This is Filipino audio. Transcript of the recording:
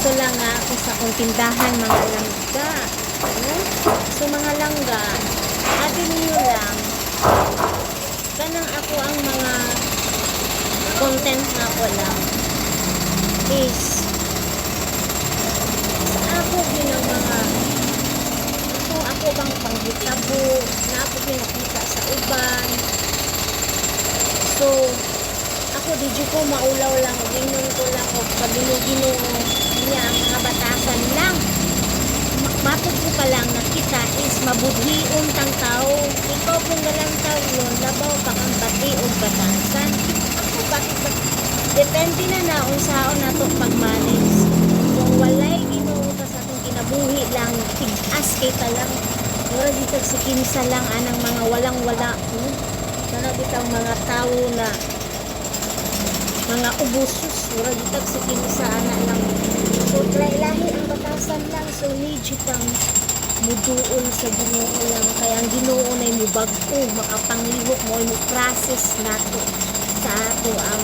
Dito lang ako sa kong tindahan mga langga. Ano? So mga langga, abi niyo lang, kanang ako ang mga content na ko lang is sa ako yun ang mga ako ako bang panghitabo na ako pinakita sa uban so ako di ko maulaw lang ginon ko lang o pagino-gino niya ang mga batasan lang Ma- matod ko pa lang nakita is mabudhion tang tao. Ikaw kung galang tao yun labaw pa kang bati o batasan. Ako bakit ba? Depende na na kung saan na to pag-manage kung walay sa atong kinabuhi lang tigas kay ta lang. Wala dito si kinsa lang anang mga walang wala hmm? sana bitang mga tao na mga ubusos. Wala dito si kinsa ana lang so try lahi ang batasan lang. So legit ang muduol sa ginoo lang. Kaya ang ginoo na mo bag-o makapanglihok mo mo process nato sa ato ang